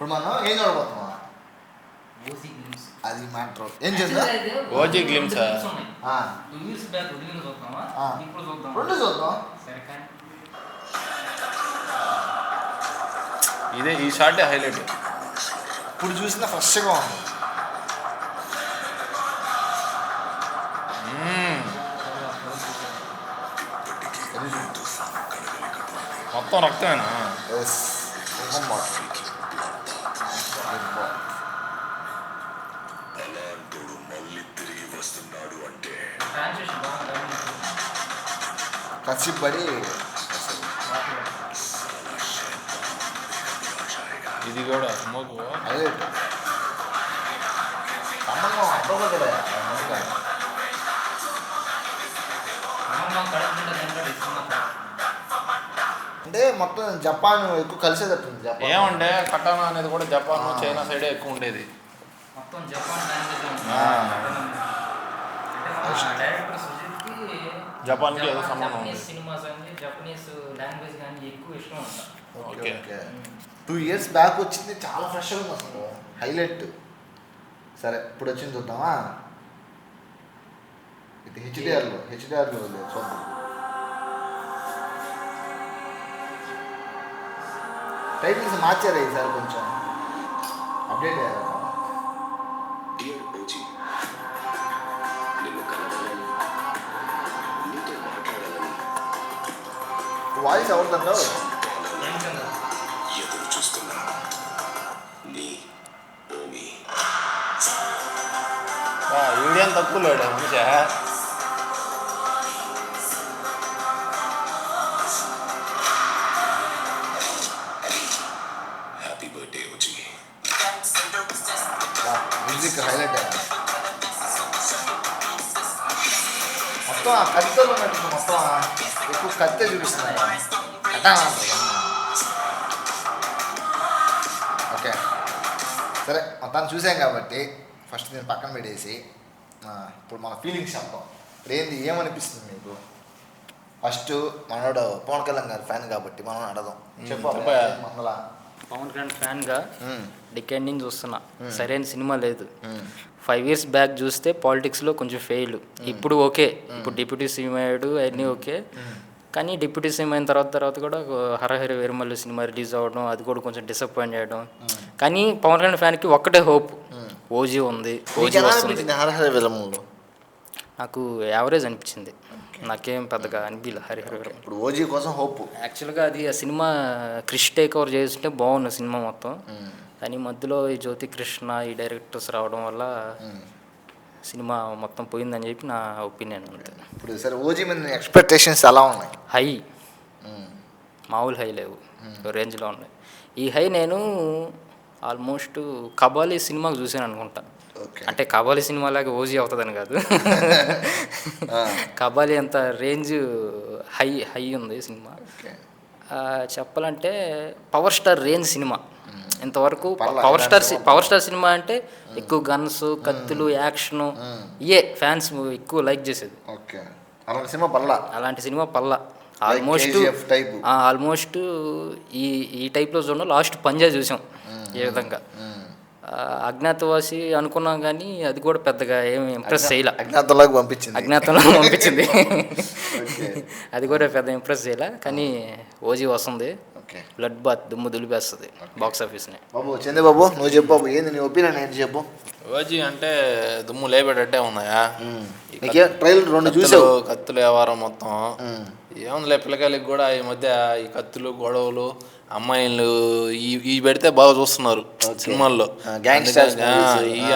ఇప్పుడు మనం ఏం చూడబోతున్నాం ఓసీ గ్లిమ్స్ అది మ్యాటర్ ఏం చేద్దాం OG glimpse? ఆ? ఆ, టూ ఇయర్స్ బ్యాక్ వదిలిన చూద్దామా ఆ. ఇప్పుడు చూద్దాం రెండు చూద్దాం సరే కానీ ఇదే ఈ షార్టే హైలైట్ ఇప్పుడు చూసిన ఫ్రెష్గా ఉంది మొత్తం రక్తమేనా అలాంటోడు మళ్ళీ తిరిగి వస్తున్నాడు అంటే. కసిపడి ఇది కూడా స్మోక్ హైలైట్ సంబంధం తింటాడు ఇస్తున్నా అంటే మొత్తం జపాన్ ఎక్కువ కలిసేటట్టుంది జపాన్. ఏమంటే కటానా అనేది కూడా జపాన్ చైనా సైడే ఎక్కువ ఉండేది. మొత్తం జపాన్ జపాన్కి ఏదో జపాన్- సంబంధం జపనీస్ ఉంది. సినిమాస్ అని జపనీస్ లాంగ్వేజ్ కానీ ఎక్కువ ఇష్టం ఓకే. టూ ఇయర్స్ బ్యాక్ వచ్చింది చాలా ఫ్రెష్గా ఉంది అసలు. హైలైట్ సరే ఇప్పుడు వచ్చింది చూద్దామా? ఇది హెచ్డిఆర్లో హెచ్డిఆర్లో చూద్దాం. టైటిల్స్ మార్చారు ఈసారి కొంచెం. అప్డేట్ అయ్యారు? వాయిస్ ఓమి వీడియో తక్కువ లేడు మనిషా మ్యూజిక్ హైలైట్ మొత్తం ఆ కత్తితో ఉన్నట్టు మొత్తం ఎక్కువ కత్తే చూపిస్తున్నాయి. ఓకే. సరే మొత్తాన్ని చూసాం కాబట్టి ఫస్ట్ నేను పక్కన పెట్టేసి ఇప్పుడు మన ఫీలింగ్స్ చెప్తాం ఇప్పుడు ఏంది ఏమనిపిస్తుంది మీకు? ఫస్ట్ మనోడు పవన్ కళ్యాణ్ గారి ఫ్యాన్ కాబట్టి మనం అడదాం చెప్పు చెప్పయ్యా. పవన్ కళ్యాణ్ ఫ్యాన్గా డికెండ్ నుంచి చూస్తున్నా. సరైన సినిమా లేదు. ఫైవ్ ఇయర్స్ బ్యాక్ చూస్తే పాలిటిక్స్లో కొంచెం ఫెయిల్. ఇప్పుడు ఓకే. ఇప్పుడు డిప్యూటీ సీఎం అయ్యాడు అన్నీ ఓకే. కానీ డిప్యూటీ సీఎం అయిన తర్వాత తర్వాత కూడా హరహరి వీరమల్లి సినిమా రిలీజ్ అవ్వడం అది కూడా కొంచెం డిసప్పాయింట్ చేయడం. కానీ పవన్ కళ్యాణ్ ఫ్యాన్కి ఒక్కటే హోప్. ఓజీ ఉంది. ఓజీ వస్తుంది. నాకు యావరేజ్ అనిపించింది. నాకేం పెద్దగా అనిపించలే హరిహర వీరమల్లి ఇప్పుడు ఓజీ కోసం హోప్. యాక్చువల్గా అది ఆ సినిమా క్రిష్ టేక్ ఓవర్ చేస్తుంటే బాగుంది సినిమా మొత్తం. కానీ మధ్యలో ఈ జ్యోతి కృష్ణ ఈ డైరెక్టర్స్ రావడం వల్ల సినిమా మొత్తం పోయిందని చెప్పి నా ఒపీనియన్ అంతే. ఇప్పుడు సరే ఓజీ మీద ఎక్స్పెక్టేషన్స్ ఎలా ఉన్నాయి? హై. మామూలు హై లేవు. రేంజ్లో ఉన్నాయి. ఈ హై నేను ఆల్మోస్ట్ కబాలీ సినిమాకు చూసాను అనుకుంటా. ఓకే అంటే కబాలీ సినిమా లాగా ఓజీ అవుతుందని కాదు. కబాలీ అంత రేంజ్ హై హై ఉంది సినిమా. చెప్పాలంటే పవర్ స్టార్ రేంజ్ సినిమా. ఇంతవరకు పర్లా, పవర్ స్టార్ పవర్ స్టార్ సినిమా అంటే ఎక్కువ గన్స్ కత్తులు యాక్షన్ ఇయే ఫ్యాన్స్ ఎక్కువ లైక్ చేసేది. ఓకే అలాంటి సినిమా పల్లా అలాంటి సినిమా పల్లా ఆల్మోస్ట్. ఆల్మోస్ట్ ఈ ఈ టైప్లో చూడండి లాస్ట్ పంజా చూసాం. ఏ విధంగా. అజ్ఞాతవాసి అనుకున్నాం కానీ అది కూడా పెద్దగా ఏమి ఇంప్రెస్ చేయలే. అజ్ఞాతంలోకి పంపించింది. అజ్ఞాతంలో పంపించింది. అది కూడా పెద్ద ఇంప్రెస్ చేయలే. కానీ ఓజీ వస్తుంది. ఓకే. బ్లడ్ బాత్ దుమ్ము దులిపేస్తుంది బాక్స్ ఆఫీస్ని బాబు చంద్రబాబు నువ్వు చెప్పు బాబు ఏంది నీ ఒపీనియన్ ఏంటి చెప్పు. ఓజీ అంటే దుమ్ము లేపేటట్టే ఉన్నాయా? ట్రైలర్ రెండు చూసావు? కత్తుల వ్యవహారం మొత్తం. ఏముందిలే పిల్లకాయలకి కూడా ఈ మధ్య ఈ కత్తులు గొడవలు అమ్మాయిలు ఈ ఈ పెడితే బాగా చూస్తున్నారు సినిమాల్లో.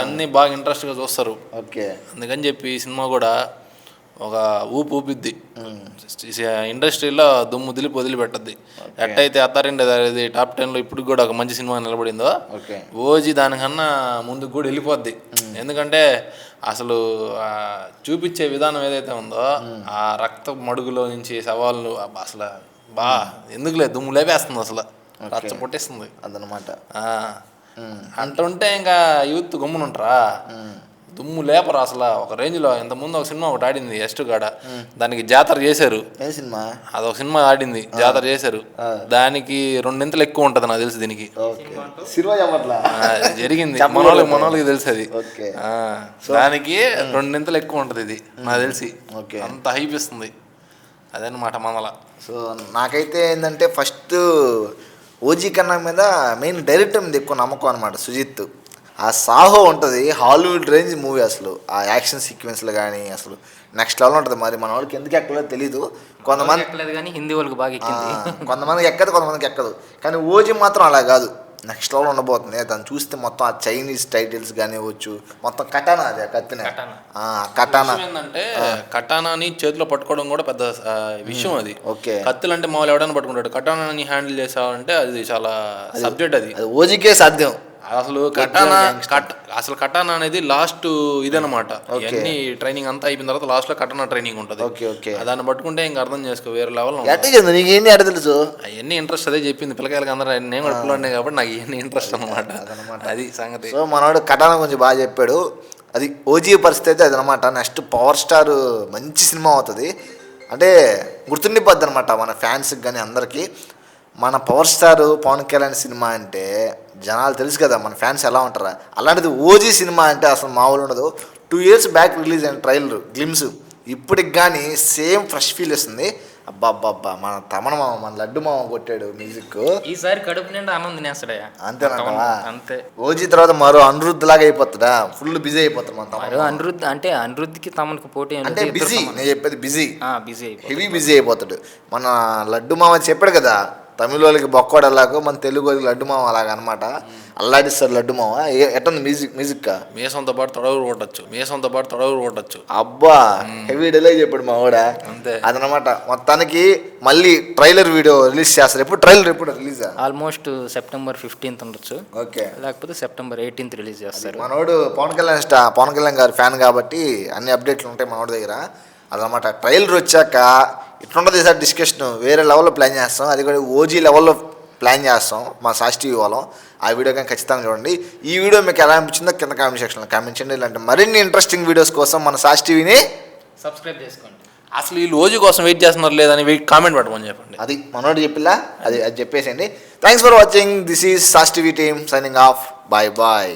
అన్ని బాగా ఇంట్రెస్ట్గా చూస్తారు. ఓకే. అందుకని చెప్పి ఈ సినిమా కూడా ఒక ఊపు ఊపిద్ది. ఇండస్ట్రీలో దుమ్ము దిలిపి వదిలిపెట్టద్ది. ఎట్టయితే అత్తారింటి టాప్ టెన్లో ఇప్పుడు కూడా ఒక మంచి సినిమా నిలబడిందో ఓకే. ఓజీ దానికన్నా ముందుకు కూడా వెళ్ళిపోద్ది. ఎందుకంటే అసలు చూపించే విధానం ఏదైతే ఉందో ఆ రక్త మడుగులో నుంచి సవాళ్ళు అసలు బా ఎందుకులే దుమ్ము లేపేస్తుంది అసలు. రచ్చ పుట్టిస్తుంది. అదనమాట. అంటుంటే ఇంకా యూత్ గమ్మునుంటారా. దుమ్ము లేపరు అసలు. ఒక రేంజ్లో ఇంతకుముందు ఒక సినిమా ఒకటి ఆడింది ఎస్ట్ కాడ దానికి జాతర చేశారు. ఏ సినిమా? అదొక సినిమా ఆడింది జాతర చేశారు. దానికి రెండింతలు ఎక్కువ ఉంటుంది నాకు తెలిసి దీనికి. ఓకే. సినిమా చెప్పట్లా ఆ, జరిగింది. మనోళ్ళకి మనోళ్ళకి తెలుసు అది. ఓకే. ఆ, దానికి రెండింతలు ఎక్కువ ఉంటుంది ఇది నాకు తెలిసి. ఓకే. అంత హైప్ ఇస్తుంది. అదనమాట మనల. సో నాకైతే ఏంటంటే ఫస్ట్ ఓజీ కన్నా మీద మెయిన్ డైరెక్టర్ మీద ఎక్కువ నమ్మకం అనమాట సుజిత్. ఆ సాహో ఉంటుంది హాలీవుడ్ రేంజ్ మూవీ అసలు. ఆ యాక్షన్ సీక్వెన్స్లు కానీ అసలు నెక్స్ట్ లెవెల్ ఉంటుంది. మరి మన వాళ్ళకి ఎందుకు ఎక్కలేదో తెలీదు. కొంతమంది ఎక్కలేదు కానీ హిందీ వాళ్ళకి బాగా ఎక్కింది. కొంతమందికి ఎక్కదు కొంతమందికి ఎక్కదు. కానీ ఓజీ మాత్రం అలా కాదు. నెక్స్ట్ లెవెల్ ఉండబోతుంది. దాన్ని చూస్తే మొత్తం ఆ చైనీస్ టైటిల్స్ కానివ్వచ్చు మొత్తం కటానా అది కత్తినే. కటానా. ఆ, కటానా. విషయం ఏంటంటే కటానాని చేతిలో పట్టుకోవడం కూడా పెద్ద విషయం అది. ఓకే. కత్తులు అంటే మామూలు ఎవడైనా పట్టుకుంటాడు. కటానాని హ్యాండిల్ చేసావంటే అది చాలా సబ్జెక్ట్ అది. అది ఓజీకే సాధ్యం. అసలు కటానా కట్ అసలు కటానా అనేది లాస్ట్ ఇదనమాట. ఇవన్నీ ట్రైనింగ్ అంతా అయిపోయిన తర్వాత లాస్ట్లో కటానా ట్రైనింగ్ ఉంటుంది ఓకే ఓకే దాన్ని పట్టుకుంటే ఇంకా అర్థం చేసుకో వేరే లెవెల్ నీకు ఏంటి ఎడ తెలుసు? అవన్నీ ఇంట్రెస్ట్ అదే చెప్పింది పిల్లకాయలకి అందరూ. నేను కూడా పిల్లలు కాబట్టి నాకు ఇవన్నీ ఇంట్రెస్ట్ అనమాట అది సంగతి. సో మనవాడు కటానా గురించి బాగా చెప్పాడు. అది ఓజీ పరిస్థితి అయితే అది అనమాట నెక్స్ట్ పవర్ స్టార్ మంచి సినిమా అవుతుంది. అంటే గుర్తుండిపోద్ది అనమాట మన ఫ్యాన్స్కి కానీ అందరికీ. మన పవర్ స్టార్ పవన్ కళ్యాణ్ సినిమా అంటే జనాలు తెలుసు కదా మన ఫ్యాన్స్ ఎలా ఉంటారా? అలాంటిది ఓజీ సినిమా అంటే అసలు మామూలు ఉండదు. టూ ఇయర్స్ బ్యాక్ రిలీజ్ అయిన ట్రైలర్ గ్లిమ్స్ ఇప్పటికి కానీ సేమ్ ఫ్రెష్ ఫీల్ వస్తుంది. అబ్బా అబ్బా అబ్బా మన తమన మామ మన లడ్డు మామ కొట్టాడు మ్యూజిక్ ఈసారి కడుపు నిండా ఆనంద్ తినేస్తాడయ్యా అంతేనంటావా అంతే. ఓజీ తర్వాత మరో అనిరుద్ధ్ లాగా అయిపోతాడా? ఫుల్ బిజీ అయిపోతాడు మన మరో తమ్ముడు అనిరుద్ధ్ అంటే అనిరుద్ధికి తమకి పోటీ అంటే బిజీ. నేను చెప్పేది బిజీ బిజీ హెవీ బిజీ అయిపోతాడు. మన లడ్డు మామ చెప్పాడు కదా తమిళ వాళ్ళకి బొక్కోడు అలాగో మన తెలుగు వాళ్ళకి లడ్డు మామ అలాగ అనమాట అల్లాడిస్తారు లడ్డు మామ ఏ- ఎట్టుంది మ్యూజిక్ మ్యూజిక్ మీసంతో పాటు తొడవులు కొట్టచ్చు. మీసంతో పాటు తొడవులు కొట్టచ్చు. అబ్బా హెవీ డిలే చెప్పాడు మా వాడ. అంతే. అదనమాట మొత్తానికి మళ్ళీ ట్రైలర్ వీడియో రిలీజ్ చేస్తారు. ఎప్పుడు? ట్రైలర్ ఎప్పుడు రిలీజా? ఆల్మోస్ట్ సెప్టెంబర్ ఫిఫ్టీన్త్ ఉండొచ్చు. ఓకే. లేకపోతే సెప్టెంబర్ ఎయిటీన్త్ రిలీజ్ చేస్తారు. మనోడు పవన్ కళ్యాణ్ స్టా పవన్ కళ్యాణ్ గారి ఫ్యాన్ కాబట్టి అన్ని అప్డేట్లు ఉంటాయి మనోడి దగ్గర. అదనమాట ట్రైలర్ వచ్చాక ఇట్లుంటుంది సార్ డిస్కషన్ వేరే లెవెల్లో ప్లాన్ చేస్తాం. అది కూడా ఓజీ లెవెల్లో ప్లాన్ చేస్తాం. మా సాస్ టీవీ వాళ్ళం. ఆ వీడియో కానీ ఖచ్చితంగా చూడండి. ఈ వీడియో మీకు ఎలా అనిపించిందో కింద కామెంట్ సెక్షన్లో కామెంట్ చేయండి. ఇలాంటి మరిన్ని ఇంట్రెస్టింగ్ వీడియోస్ కోసం మన సాస్ టీవీని సబ్స్క్రైబ్ చేసుకోండి. అసలు వీళ్ళు రోజు కోసం వెయిట్ చేస్తున్నారు లేదని కామెంట్ పెట్టమని చెప్పండి. అది మనోడు చెప్పిలా? అది అది చెప్పేసండి thanks for watching this is sauce TV team signing off bye bye